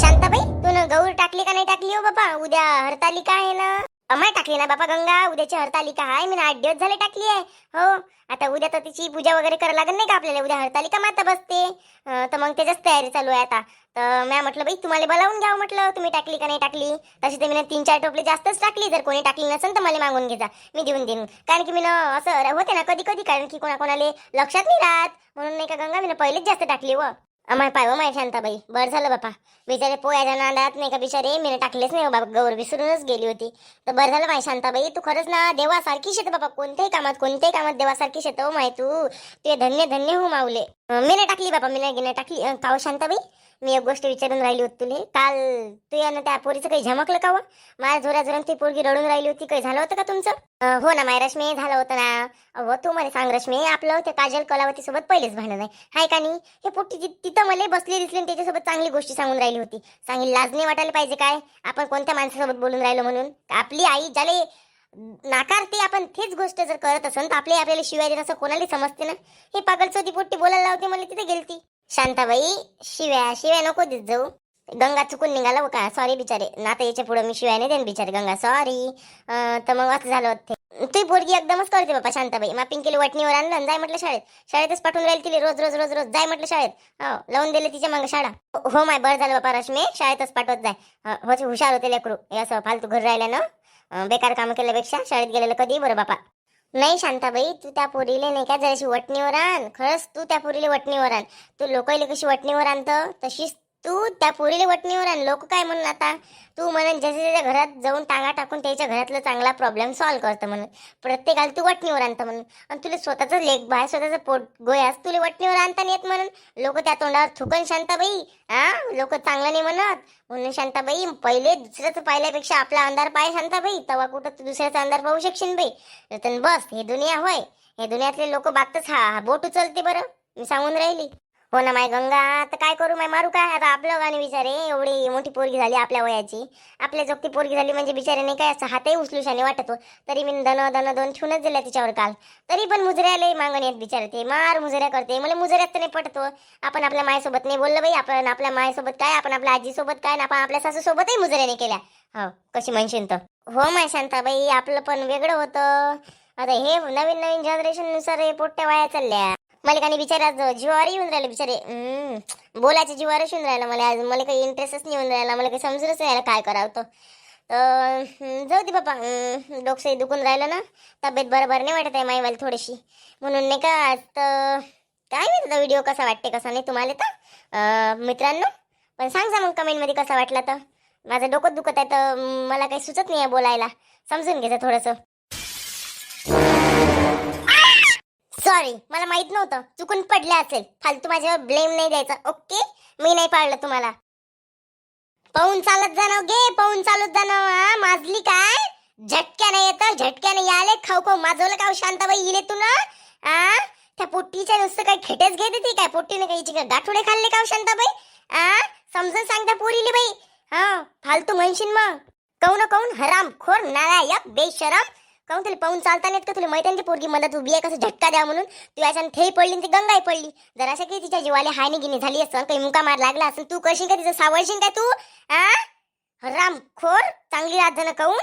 शांताबाई तू न गौर टाकली का नाही टाकली हो बाबा उद्या हरतालिका आहे ना? अमाय टाकली ना बाबा गंगा? उद्याची हरतालिका आहे मी ना आठ दिवस झाले टाकली आहे. हो आता उद्या तर तिची पूजा वगैरे करायला लागेल नाही का आपल्याला? उद्या हरतालिका माता बसते? तर मग त्याच्याच तयारी चालू आहे आता. तर मॅ म्हटलं बाई तुम्हाला बोलावून घ्यावं म्हटलं. तुम्ही टाकली का नाही टाकली? तशी तर मी तीन चार टोपले जास्तच टाकली. जर कोणी टाकली नसेल तर मला मागून घेजा. मी देऊन देईन. कारण की मी ना असं होते ना कधी कधी कारण की कोणाकोणाला लक्षात नाही राहत. म्हणून नाही का गंगा मी पहिलेच जास्त टाकली व अमाय पाय हो, माय शांताबाई. बरं झालं बापा. बिचारे पोयाच्या नांदात नाही का बिचारे? मी टाकलेच नाही हो बाबा गौर विसरूनच गेली होती. तर बरं झालं माय शांताबाई तू खरंच ना देवासारखी शेत बाबा कोणत्याही कामात कोणत्याही कामात देवासारखी शेत हो माय तू. ते धन्य धन्य हो माऊले. मी नाही टाकली बाबा मी नाही नाही टाकली. काव शांताबाई मी एक गोष्ट विचारून राहिली होती तुले. काल तू यानं त्या पोरीचं काही झमकलं का माझ्या जोरा जोरात ती पोरगी रडून राहिली होती. काही झालं होतं का तुमचं? हो ना माय रश्मी झालं होतं ना. हो तू मला सांग रश्मी आपलं त्या काजल कलावती सोबत पहिलेच भांडण आहे हाय का नाही? हे पोट्टी तिथं मला बसली दिसली आणि त्याच्यासोबत चांगली गोष्टी सांगून राहिली होती. चांगली लाजणी वाटायला पाहिजे काय? आपण कोणत्या माणसासोबत बोलून राहिलो म्हणून? आपली आई ज्याला नाकारते आपण तेच गोष्ट जर करत असेल तर आपले आपल्याला शिवाय देत असं कोणाला समजते ना. हे पागल चौथी पोट्टी बोलायला लावते मला तिथे गेलती. शांताबाई शिव्या शिव्या नको देत जाऊ. गंगा चुकून निघाला हो का? सॉरी बिचारे. नाता याच्यापुढे मी शिवाय नाही देईन बिचारे गंगा. सॉरी तर मग असं झालं होतं. ती पोरगी एकदमच करते बाबा शांताबाई. मा पिंकीला वटणीवर आणलं जाय म्हटलं शाळेत. शाळेतच पाठवून राहील तिला रोज रोज रोज रोज. जाय म्हटलं शाळेत. हो लावून दिले तिच्या मग शाळा. हो माय बरं झालं बाबा रश्मी. शाळेतच पाठवत जाय. हो हुशार होते लेकरू. हे असं फालतू घर राहिलं ना? बेकार कामं केल्यापेक्षा शाळेत गेलेलं कधी बरं बापा. नाही शांताबाई तू त्या पोरीले नाही का जराशी वटणीवर आण. खरंच तू त्या पोरीले वटणीवर आण. तू लोकांना कशी वटणीवर आणतं? तशीच तू त्या पोरीले वटणीवर आण लोक काय म्हणून आता? तू म्हणून ज्याच्या त्याच्या घरात जाऊन टांगा टाकून त्याच्या घरातला चांगला प्रॉब्लेम सॉल्व्ह करतं म्हणून. प्रत्येकाला तू वटणीवर आणतं म्हणून. आणि तुला स्वतःचं लेख बाय स्वतःचं पोट गोयास तुला वटणीवर आणता नाही येत म्हणून. लोक त्या तोंडावर थुकन शांताबाई हा? लोक चांगलं नाही म्हणत. म्हणून शांताबाई पहिले दुसऱ्याचं पाहिल्यापेक्षा आपला अंधार पाय शांताबाई. तेव्हा कुठं तू दुसऱ्याचा अंधार पाहू शकशील बाई. तर बस हे दुनिया होय. हे दुनियातले लोक बागतच हा हा बोट उचलते बरं. मी सांगून राहिली. हो ना माय गंगा आता काय करू माय? मारू काय? आता आपलं गाणी विचारे एवढी मोठी पोरगी झाली आपल्या वयाची. आपल्या जोगती पोरगी झाली म्हणजे बिचारे नाही काय असं हातही उचलूशाने वाटतो. तरी मी धन धन दोन ठेवूनच दिल्या तिच्यावर काल. तरी पण मुजऱ्याला मागण येत बिचारे ते. मार मुजऱ्या करते. मला मुजऱ्यात तर नाही पटतो. आपण आपल्या मायसोबत नाही बोललं बाई. आपण आपल्या मायसोबत काय? आपण आपल्या आजीसोबत काय? आपण आपल्या सासूसोबतही मुजऱ्याने केल्या. हो कशी म्हणशील तर. हो माय शांताबाई आपलं पण वेगळं होतं. आता हे नवीन नवीन जनरेशननुसार हे पोट्ट्या वाया चालल्या. मला काही बिचारा जीवावर येऊन राहिलं बिचारे. बोलायचं बोलायच्या जीवावरच येऊन राहिलं मला आज. मला काही इंटरेस्टच नाही येऊन राहिला. मला काही समजूनच नाही राहिलं काय करावं तर जाऊ दे बाबा. हम्म, दुखून राहिलं ना. तब्येत बरोबर नाही वाटत आहे माईवाली थोडीशी. म्हणून नाही का तर काय माहिती आता व्हिडिओ कसा वाटते कसा नाही तुम्हाला तर. मित्रांनो पण सांग जा मग कमेंटमध्ये कसा वाटला तर. माझं डोकं दुखत आहे तर मला काही सुचत नाही आहे बोलायला. समजून घ्यायचं थोडंसं. सॉरी मला माहीत नव्हतं. चुकून पडलं असेल. फालतू माझ्यावर ब्लेम नाही द्यायचा. ओके मी नाही पाळलं तुम्हाला. पाहून चालत जाणव घे पाहून चालत जाणव हा माजली काय? झटक्याने येतं झटक्याने आले खाऊ खाऊ. माजवलं का हो शांताबाई इले तू ना? आ? त्या पोट्टीच्या नुसतं काय खेटेच घेते ती काय? पोट्टीने काही का गाठोडे खाल्ले का हो शांताबाई? आ? समजून सांगता पोरीली बाई. हा फालतू म्हणशील मग. कौन काऊन हराम खोर नालायक बेशरम. काऊन तुला पाहून चालता नाहीत येत का तुला? मैत्रिणीची पोरगी मदत उभी आहे कसं झटका द्या म्हणून? तू याच्यानं ठेही पडली आणि ती गंगाई पडली. जर असं की तिच्या जीवाला हानी गिनी झाली असं काही मुका मार लागला असं. तू करशील का तिचं? सावळशील काय तू? आ? राम खोर चांगली राहत ना काऊन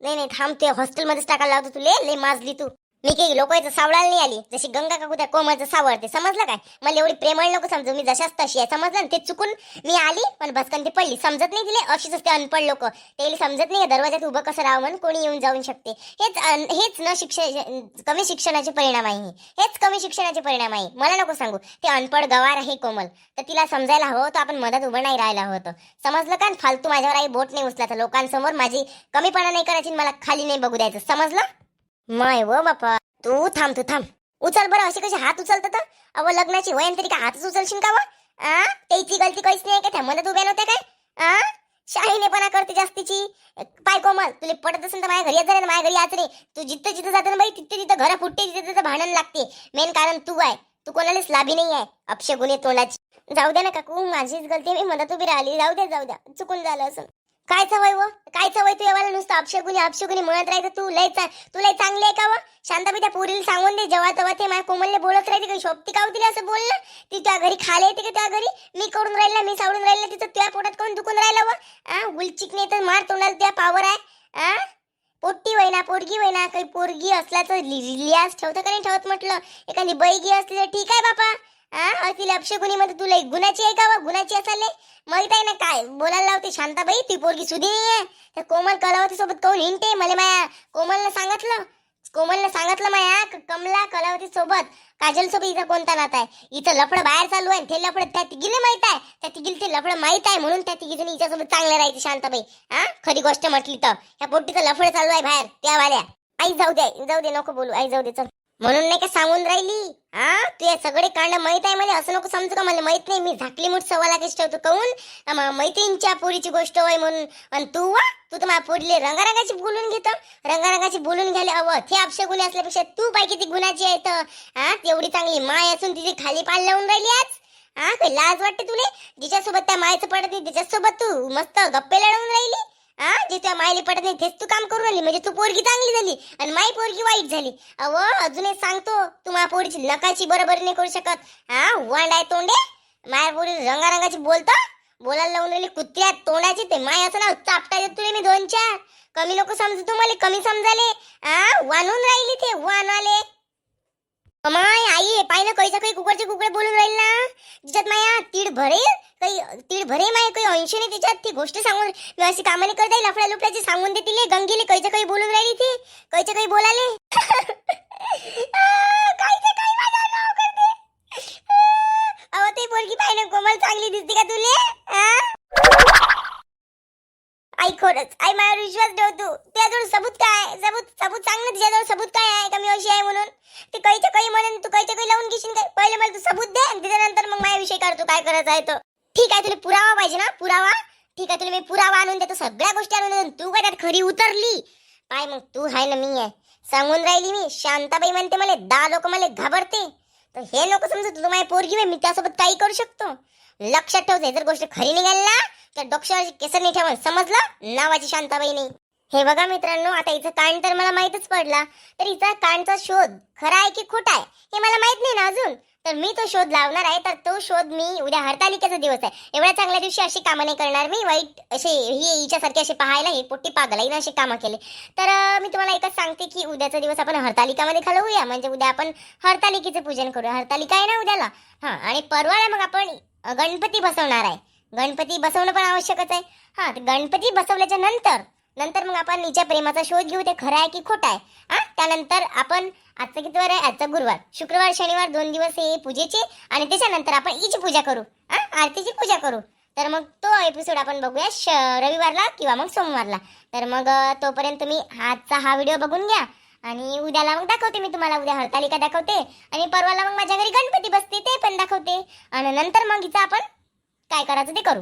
नाही नाही थांब ते हॉस्टेलमध्येच टाकायला लावतो तुले. लय माजली तू. मी काही लोकांचं सावळायला नाही आली. जशी गंगा काकू त्या कोमलचं सावळते समजलं काय? मला एवढी प्रेमळ नको समजू. मी जशाच तशी आहे. समजलं ना? ते चुकून मी आली पण भस्कन ती पडली. समजत नाही तिले? अशीच असते अनपड लोक. ते समजत नाही दरवाजात उभं कसं राहावं म्हणून कोणी येऊन जाऊन शकते. हेच अन- हेच न शिक्षण कमी शिक्षणाचे परिणाम आहे हेच कमी शिक्षणाचे परिणाम आहे मला नको सांगू. ते अनपड गवार आहे कोमल. तर तिला समजायला हवं होतं आपण मदत उभं नाही राहायला हवं होतं. समजलं का? फालतू माझ्यावर आई बोट नाही उचलायचं लोकांसमोर माझी कमीपणा नाही करायची आणि मला खाली नाही बघू द्यायचं. समजलं? माय व बापा. तू थांब तू थांब. उचल बरं असे कसे हात उचलत तर अव लग्नाची वयन तरी का हातच उचलशील का वा? त्याची गलती काहीच नाही का? त्या मदत उभ्या नव्हत्या काय? आ? शाहीनेपणा करते जास्तीची. पाय कोमल तुला पडत असेल तर माझ्या घरी येत माझ्या घरी याच रे. तू जिथं जिथं जाते ना बाई तिथे तिथं घरा फुटते तिथे तिथं भांडण लागते. मेन कारण तू आहे. तू कोणालाच लाभी नाही आहे. अपशगुने तोंडाची. जाऊ दे ना काकू माझीच गलती मी मदत उभी राहिली. जाऊ दे जाऊ द्या. चुकून झालं असं. काय सवय व? काय सवय तू एवढा नुसतं अपशगुनी अपशगुनी म्हणत राहायचं? तू लय तू लय चांगली आहे का व? शांता त्या पोरीला सांगून दे जेव्हा तेव्हा ते माझ्या कोमलने बोलत राहते काही शोभती का हो तिला असं बोललं ती त्या घरी खाले येते का त्या घरी? मी करून राहिला मी सावडून राहिला तिथं तुझ्या पोटात कोण दुखून राहिलं व? आ गुलचिक नाही तर मार तोंडाला त्या पावर आहे. आ? पोट्टी वयना पोरगी वयना काही पोरगी असला तर लि- ठेवतं का नाही ठेवत म्हटलं? एखादी बैगी असली तर ठीक आहे बापा. हा अपशकुनी मध्ये तुला एक गुणाची आहे का व? गुणाची असाले माहीत आहे ना काय बोलायला लावते शांताबाई? ती पोरगी सुधी आहे. त्या कोमल कलावती सोबत कोण हिंटे मला माया कोमलला सांगितलं. कोमलला सांगितलं माया कमला कलावती सोबत काजल सोबत इथं कोणता नाता आहे? इथं लफडं बाहेर चालू आहे ते लफडं त्या तिघीला माहीत आहे. त्या तिघीला ते लफडं माहीत आहे म्हणून त्या तिघी हिच्यासोबत चांगलं राहायचे शांताबाई. हा खरी गोष्ट म्हटली तर. ह्या पोटीचं लफडं चालू आहे बाहेर. त्या वाल्या. आई जाऊ दे जाऊ दे नको बोलू. आई जाऊ दे चल. म्हणून नाही का सांगून राहिली? हा? तू या सगळे कांड माहीत आहे मला असं नको समजू का मला? माहीत नाही. मी झाकली मुठ सव्वा लागेच ठेवतो. कहून? मैत्रिणीच्या पोरीची गोष्ट होय म्हणून. आणि तू वा? तू तर माझ्या पोरीले रंगारंगाची बोलून घेतो. रंगारंगाची बोलून घ्यायला अव ते अपशगुनी असल्यापेक्षा तू पाय किती गुणाची आहे तर. हा? तेवढी चांगली माय असून तिची खाली पाल लावून राहिली आज. हा? काही लाज वाटते तुले? जिच्यासोबत त्या मायचं पडत नाही तिच्यासोबत तू मस्त गप्पे लढवून राहिली. हा जे त्या मायली पटत नाही तेच तू काम करून आली म्हणजे तू पोरगी चांगली झाली आणि माई पोरगी वाईट झाली. अव अजून एक सांगतो तू माझ्या पोरीची नकाची बरोबर नाही करू शकत. हा वांड आहे तोंडे माया पोरी रंगारंगाची बोलतो. बोलायला लावून राहिली कुत्र्या तोंडाची ते माय असं ना चापटा देत तुले मी दोन चार. कमी लोक समजू तुम्हाला मला कमी समजाले. हा वानून राहिली ते वानवाले माय आई पाहिलं कैसा काही कुकडचे कुकडे बोलून राहील ना. जिच्यात माया तीड भरेल काही तीळ भरे माया काही अंश नाही त्याच्यात? ती गोष्ट सांगून मी अशी कामाने करता येईल लफड्या लुफड्याची सांगून देतील गंगीले कैचं काही बोलून राहिली ती? कैचं काही बोलाले? अहो ते पोरगी पाहिजे ना कोमल चांगली दिसते का तुले? आई खरंच आई माझ्यावर विश्वास ठेवतो. त्याजवळ सबूत काय सबूत सबूत सांग ना तिच्याजवळ सबूत काय आहे का मी अशी आहे म्हणून? ते काहीच्या काही म्हणून तू काहीच्या काही लावून घेशील काय? पहिले मला तू सबूत दे आणि त्याच्यानंतर मग माझ्याविषयी काढतो काय करायचं आहे तो. ठीक आहे तुला पुरावा पाहिजे ना पुरावा. ठीक आहे तुला मी पुरावा आणून देतो सगळ्या गोष्टी आणून देतो. तू काय त्यात खरी उतरली? पाय मग तू हाय ना मी आहे. सांगून राहिली मी शांताबाई म्हणते मला दहा लोक मला घाबरते. तर हे नको समजत तुझं माझी पोरगी आहे, मी त्यासोबत काही करू शकतो. लक्षात ठेवते जर गोष्ट खरी निघाली ना तर डोक्यावरची केसर नाही ठेवून समजलं? नावाची शांताबाई नाही हे बघा मित्रांनो आता हिचं कांड तर मला माहीतच पडला तर हिचा कांडचा शोध खरा आहे की खोटा आहे हे मला माहीत नाही ना अजून. तर मी तो शोध लावणार आहे तर तो शोध मी उद्या हरतालिकेचा दिवस आहे. एवढ्या चांगल्या दिवशी अशी कामं नाही करणार मी. वाईट असे ही हिच्यासारखे असे पाहायला ही पोट्टी पागल आहे अशी कामं केले. तर मी तुम्हाला एकच सांगते की उद्याचा दिवस आपण हरतालिकामध्ये घालवूया म्हणजे उद्या आपण हरतालिकेचं पूजन करूया हरतालिका आहे ना उद्याला? हां आणि परवाला मग आपण गणपती बसवणार आहे. गणपती बसवणं पण आवश्यकच आहे. हां तर गणपती बसवल्याच्या नंतर नंतर मग आपण हिच्या प्रेमाचा शोध घेऊ ते खरं आहे की खोटं आहे? हा? त्यानंतर आपण आजचा किती वार आहे? आजचा गुरुवार. शुक्रवार शनिवार दोन दिवस हे पूजेचे आणि त्याच्यानंतर आपण हिची पूजा करू. हा? आरतीची पूजा करू. तर मग तो एपिसोड आपण बघूया श रविवारला किंवा मग सोमवारला. तर मग तोपर्यंत तुम्ही आजचा हा व्हिडिओ बघून घ्या. आणि उद्याला मग दाखवते मी तुम्हाला. उद्या हरतालिका दाखवते. आणि परवाला मग माझ्या घरी गणपती बसते ते पण दाखवते. आणि नंतर मग हिचं आपण काय करायचं ते करू.